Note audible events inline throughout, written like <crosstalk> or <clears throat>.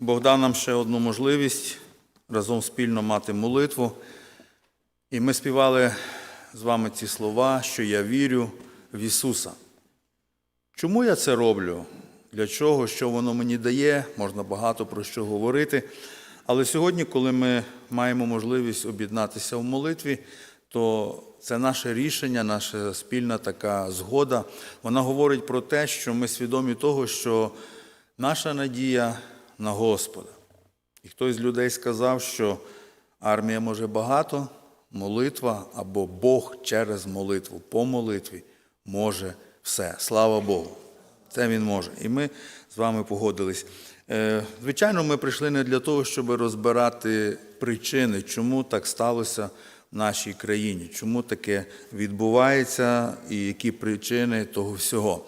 Бог дав нам ще одну можливість разом спільно мати молитву. І ми співали з вами ці слова, що я вірю в Ісуса. Чому я це роблю? Для чого, що воно мені дає, можна багато про що говорити. Але сьогодні, коли ми маємо можливість об'єднатися в молитві, то це наше рішення, наша спільна така згода. Вона говорить про те, що ми свідомі того, що наша надія на Господа. І хтось з людей сказав, що армія може багато, молитва або Бог через молитву, по молитві може все. Слава Богу. Це він може. І ми з вами погодились. Е, Звичайно, ми прийшли не для того, щоб розбирати причини, чому так сталося в нашій країні, чому таке відбувається і які причини того всього.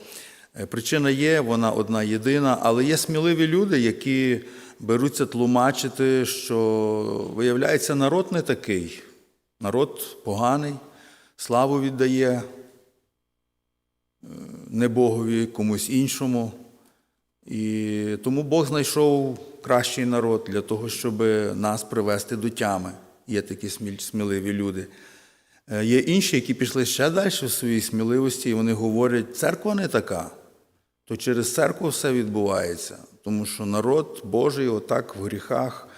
Е, Причина є, вона одна єдина, але є сміливі люди, які беруться тлумачити, що виявляється, народ не такий. Народ поганий, славу віддає не Богові, комусь іншому. І тому Бог знайшов кращий народ для того, щоб нас привести до тями. Є такі сміливі люди. Е, Є інші, які пішли ще далі в своїй сміливості, і вони говорять, церква не така, то через церкву все відбувається, тому що народ Божий отак в гріхах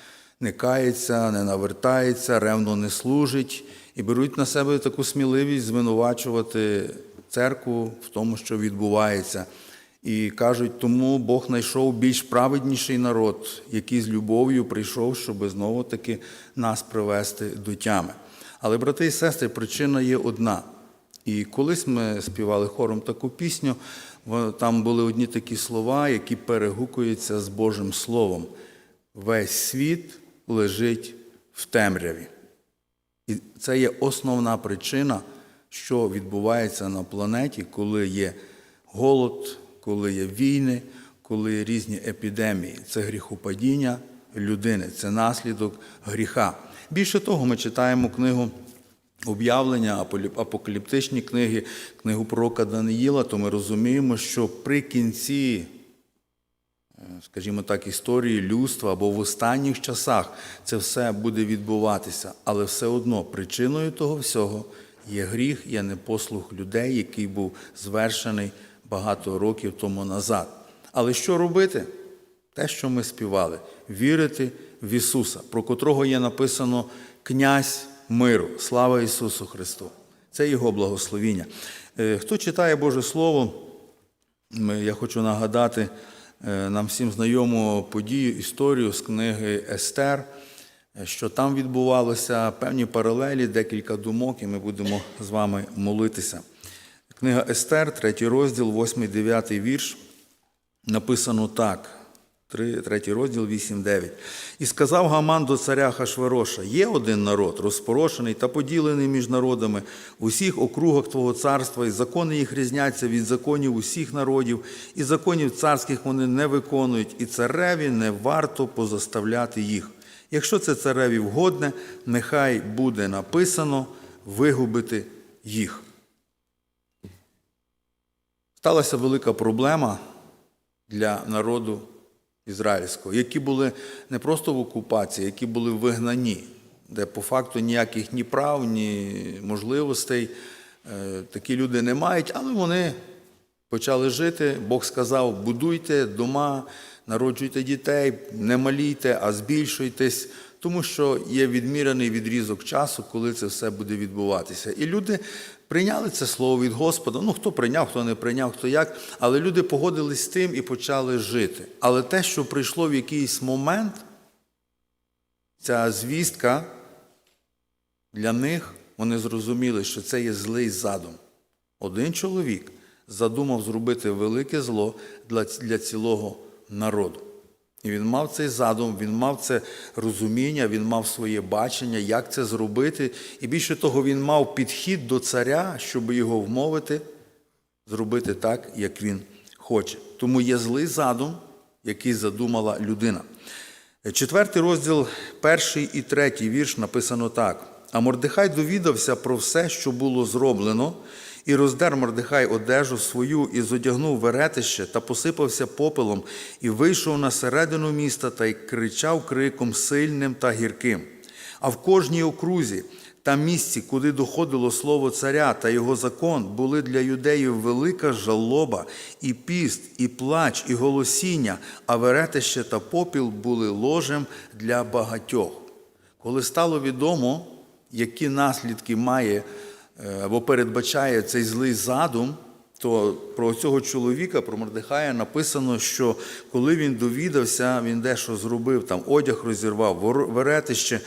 не кається, не навертається, ревно не служить і беруть на себе таку сміливість звинувачувати церкву в тому, що відбувається. І кажуть, тому Бог знайшов більш праведніший народ, який з любов'ю прийшов, щоб знову таки нас привести до тями. Але, брати і сестри, причина є одна. І колись ми співали хором таку пісню, там були одні такі слова, які перегукуються з Божим Словом. Весь світ лежить в темряві. І це є основна причина, що відбувається на планеті, коли є голод, коли є війни, коли є різні епідемії. Це гріхопадіння людини, це наслідок гріха. Більше того, ми читаємо книгу об'явлення, апокаліптичні книги, книгу пророка Даниїла, то ми розуміємо, що при кінці скажімо так, історії людства або в останніх часах це все буде відбуватися. Але все одно причиною того всього є гріх, є непослух людей, який був звершений багато років тому назад. Але що робити? Те, що ми співали, вірити в Ісуса, про котрого є написано князь миру. Слава Ісусу Христу! Це Його благословіння. Е, Хто читає Боже Слово, Я хочу нагадати е, нам всім знайому подію, історію з книги Естер, е, що там відбувалося певні паралелі, декілька думок, і ми будемо з вами молитися. Книга Естер, третій розділ, 8-9 вірш, написано так. Три- Третій розділ 8-9. І сказав Гаман до царя Хашвероша: є один народ, розпорошений та поділений між народами у всіх округах Твого царства, і закони їх різняться від законів усіх народів, і законів царських вони не виконують, і цареві не варто позаставляти їх. Якщо це цареві вгодне, нехай буде написано вигубити їх. Сталася велика проблема для народу ізраїльського, які були не просто в окупації, які були вигнані, де по факту ніяких ні прав, ні можливостей е, такі люди не мають, але вони почали жити. Бог сказав: будуйте дома, народжуйте дітей, не малійте, а збільшуйтесь. Тому що є відмірений відрізок часу, коли це все буде відбуватися. І люди прийняли це слово від Господа. Ну, хто прийняв, хто не прийняв, хто як. Але люди погодились з тим і почали жити. Але те, що прийшло в якийсь момент, ця звістка для них, вони зрозуміли, що це є злий задум. Один чоловік задумав зробити велике зло для, цілого народу. І він мав цей задум, він мав це розуміння, він мав своє бачення, як це зробити. І більше того, він мав підхід до царя, щоб його вмовити, зробити так, як він хоче. Тому є злий задум, який задумала людина. Четвертий розділ, перший і третій вірш написано так. А Мордехай довідався про все, що було зроблено, І роздер Мордехай одежу свою, і зодягнув веретище та посипався попелом, і вийшов на середину міста та й кричав криком сильним та гірким. А в кожній окрузі та місці, куди доходило слово царя та його закон, були для юдеїв велика жалоба, і піст, і плач, і голосіння, а веретище та попіл були ложем для багатьох. Коли стало відомо, які наслідки має або передбачає цей злий задум, то про цього чоловіка, про Мордехая, написано, що коли він довідався, він дещо зробив, там одяг розірвав, веретище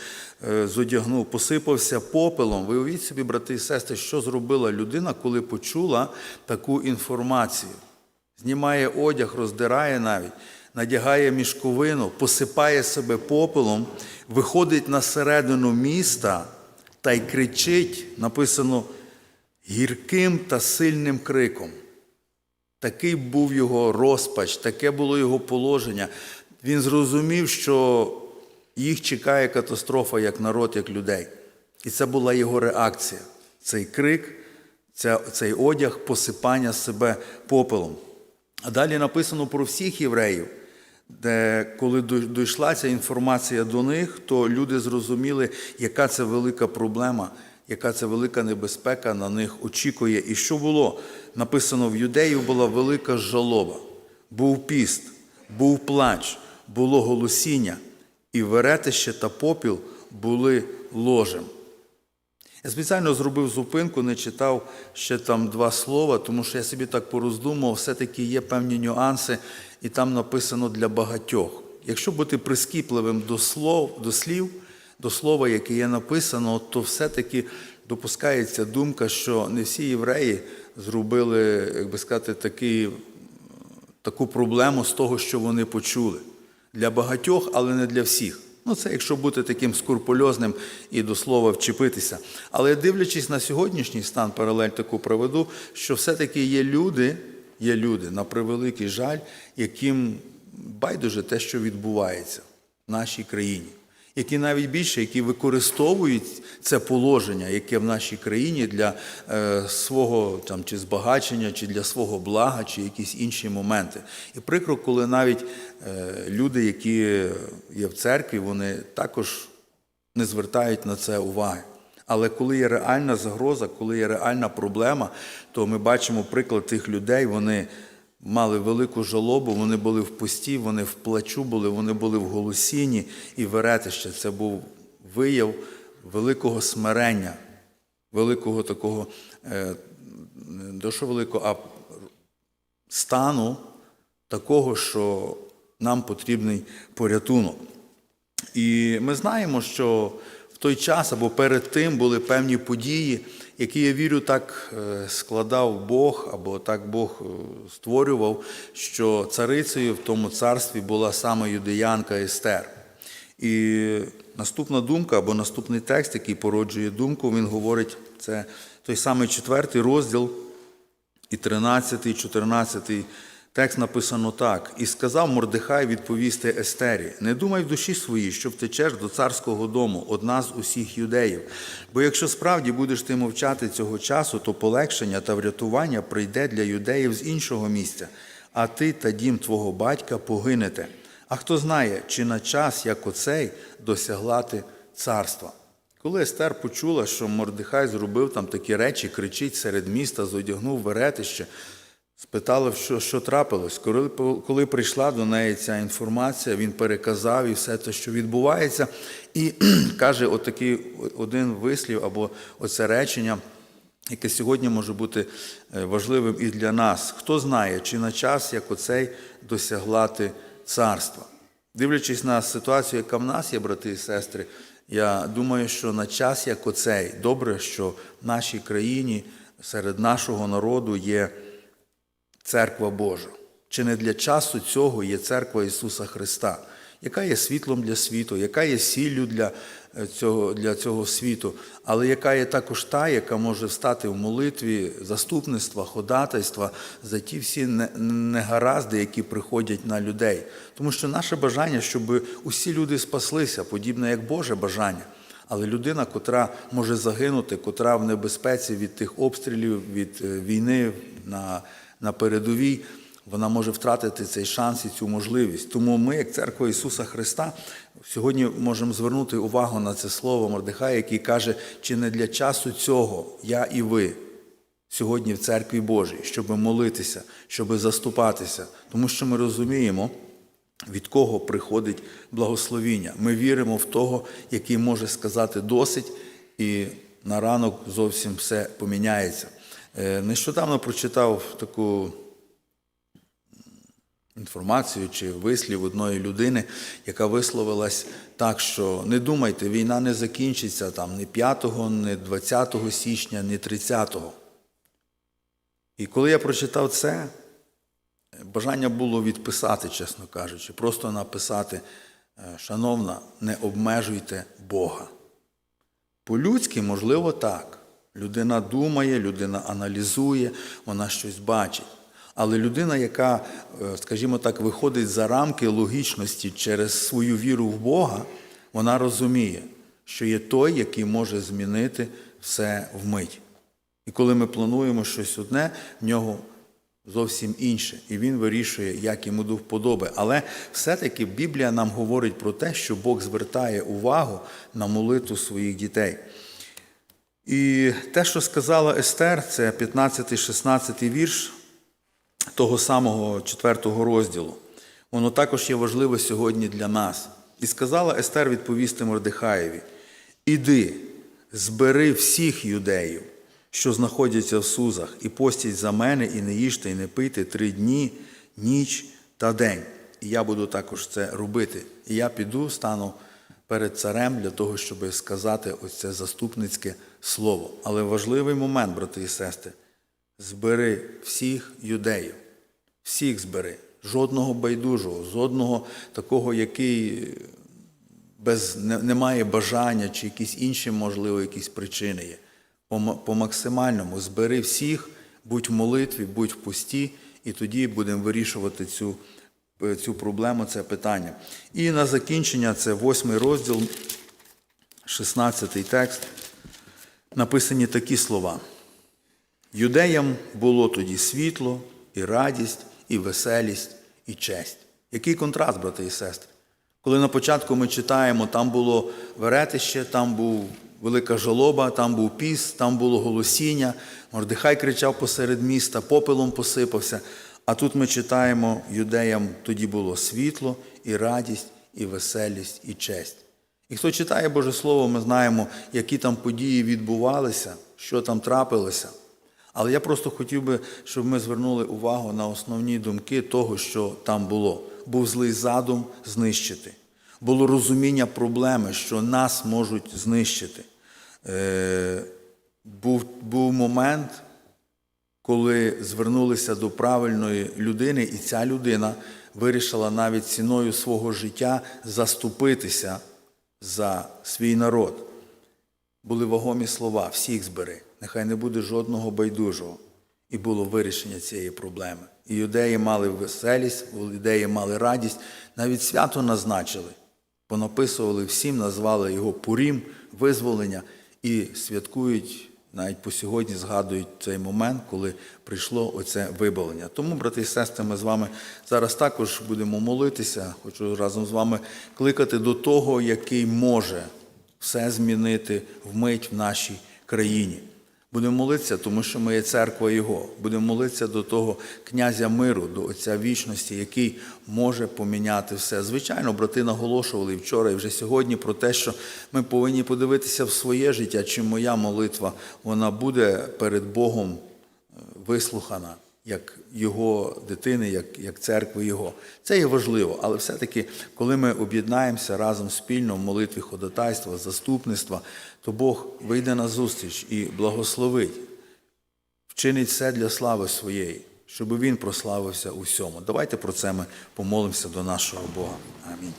е, зодягнув, посипався попелом. Ви уявіть собі, брати і сестри, що зробила людина, коли почула таку інформацію. Знімає одяг, роздирає навіть, надягає мішковину, посипає себе попелом, виходить на середину міста та й кричить, написано, гірким та сильним криком. Такий був його розпач, таке було його положення. Він зрозумів, що їх чекає катастрофа як народ, як людей. І це була його реакція. Цей крик, цей одяг, посипання себе попелом. А далі написано про всіх євреїв, де коли дійшла ця інформація до них, то люди зрозуміли, яка це велика проблема, яка це велика небезпека на них очікує. І що було? Написано, в юдеїв була велика жалоба, був піст, був плач, було голосіння, і веретище та попіл були ложем. Я спеціально зробив зупинку, не читав ще там два слова, тому що я собі так пороздумував, все-таки є певні нюанси, і там написано для багатьох. Якщо бути прискіпливим до слов, до слів, до слова, яке є написано, то все-таки допускається думка, що не всі євреї зробили, як би сказати, такий таку проблему з того, що вони почули. Для багатьох, але не для всіх. Ну, це якщо бути таким скурпульозним і до слова вчепитися. Але дивлячись на сьогоднішній стан, паралель таку проведу, що все-таки є люди, є люди, на превеликий жаль, яким байдуже те, що відбувається в нашій країні які навіть більше, які використовують це положення, яке в нашій країні для е, свого там чи збагачення, чи для свого блага, чи якісь інші моменти. І прикро, коли навіть е, люди, які є в церкві, вони також не звертають на це уваги. Але коли є реальна загроза, коли є реальна проблема, то ми бачимо приклад тих людей, вони мали велику жалобу, вони були в пості, вони в плачу були, вони були в голосінні і веретище. Це був вияв великого смирення, великого такого, не до що великого, а стану такого, що нам потрібний порятунок. І ми знаємо, що той час або перед тим були певні події, які, я вірю, так е, складав Бог, або так Бог е, створював, що царицею в тому царстві була саме юдеянка Естер. І наступна думка або наступний текст, який породжує думку, він говорить, це той самий четвертий розділ, і 13, і 14 текст написано так. І сказав Мордехай відповісти Естері: Не думай в душі своїй, що втечеш до царського дому, одна з усіх юдеїв. Бо якщо справді будеш ти мовчати цього часу, то полегшення та врятування прийде для юдеїв з іншого місця, а ти та дім твого батька погинете. А хто знає, чи на час, як оцей, досягла ти царства. Коли Естер почула, що Мордехай зробив там такі речі, кричить серед міста, зодягнув веретище, спитала, що, що трапилось. Коли, коли прийшла до неї ця інформація, він переказав і все те, що відбувається, і <clears throat> каже отакий один вислів або оце речення, яке сьогодні може бути е, важливим і для нас. Хто знає, чи на час, як оцей, досягла царства. Дивлячись на ситуацію, яка в нас є, брати і сестри, я думаю, що на час, як оцей, добре, що в нашій країні серед нашого народу є церква Божа. Чи не для часу цього є церква Ісуса Христа, яка є світлом для світу, яка є сіллю для е, цього, для цього світу, але яка є також та, яка може стати в молитві заступництва, ходатайства за ті всі негаразди, які приходять на людей. Тому що наше бажання, щоб усі люди спаслися, подібне як Боже бажання. Але людина, котра може загинути, котра в небезпеці від тих обстрілів, від е, війни на, на передовій, вона може втратити цей шанс і цю можливість. Тому ми, як церква Ісуса Христа, сьогодні можемо звернути увагу на це слово Мордехая, який каже, чи не для часу цього я і ви сьогодні в церкві Божій, щоб молитися, щоб заступатися, тому що ми розуміємо, від кого приходить благословіння. Ми віримо в того, який може сказати досить, і на ранок зовсім все поміняється. Е, Нещодавно прочитав таку інформацію чи вислів одної людини, яка висловилась так, що не думайте, війна не закінчиться там ні 5, ні 20 січня, ні 30. І коли я прочитав це, бажання було відписати, чесно кажучи, просто написати, е, шановна, не обмежуйте Бога. По-людськи, можливо, так. Людина думає, людина аналізує, вона щось бачить. Але людина, яка, е, скажімо так, виходить за рамки логічності через свою віру в Бога, вона розуміє, що є той, який може змінити все вмить. І коли ми плануємо щось одне, в нього зовсім інше. І він вирішує, як йому до вподоби. Але все-таки Біблія нам говорить про те, що Бог звертає увагу на молитву своїх дітей. І те, що сказала Естер, це 15-16 вірш того самого 4 розділу. Воно також є важливе сьогодні для нас. І сказала Естер відповісти Мордехаєві: Іди, збери всіх юдеїв, що знаходяться в Сузах, і постіть за мене, і не їжте, і не пийте три дні, ніч та день. І я буду також це робити. І я піду, стану перед царем для того, щоб сказати ось це заступницьке слово. Але важливий момент, брати і сестри, збери всіх юдеїв, всіх збери, жодного байдужого, жодного такого, який без, не, не має бажання чи якісь інші, можливо, якісь причини є. По, по максимальному збери всіх, будь в молитві, будь в пості, і тоді будемо вирішувати цю, е, цю проблему, це питання. І на закінчення це восьмий розділ, 16 текст. Написані такі слова. Юдеям було тоді світло, і радість, і веселість, і честь. Який контраст, брати і сестри? Коли на початку ми читаємо, там було веретище, там був велика жалоба, там був піс, там було голосіння, Мордехай кричав посеред міста, попелом посипався. А тут ми читаємо, юдеям тоді було світло, і радість, і веселість, і честь. І хто читає Боже Слово, ми знаємо, які там події відбувалися, що там трапилося. Але я просто хотів би, щоб ми звернули увагу на основні думки того, що там було. Був злий задум знищити. Було розуміння проблеми, що нас можуть знищити. Е, був, був момент, коли звернулися до правильної людини, і ця людина вирішила навіть ціною свого життя заступитися за свій народ. Були вагомі слова, всіх збери, нехай не буде жодного байдужого. І було вирішення цієї проблеми. І юдеї мали веселість, юдеї мали радість, навіть свято назначили, понаписували всім, назвали його Пурім, визволення, і святкують навіть по сьогодні згадують цей момент, коли прийшло оце вибавлення. Тому, брати і сестри, ми з вами зараз також будемо молитися. Хочу разом з вами кликати до того, який може все змінити вмить в нашій країні. Будемо молитися, тому що ми є церква Його. Будемо молитися до того князя миру, до Отця вічності, який може поміняти все. Звичайно, брати наголошували вчора, і вже сьогодні про те, що ми повинні подивитися в своє життя, чи моя молитва вона буде перед Богом е, вислухана як його дитини, як, як церкви Його. Це є важливо, але все-таки, коли ми об'єднаємося разом спільно в молитві ходатайства, заступництва, то Бог вийде на зустріч і благословить, вчинить все для слави своєї, щоб він прославився у всьому. Давайте про це ми помолимося до нашого Бога. Амінь.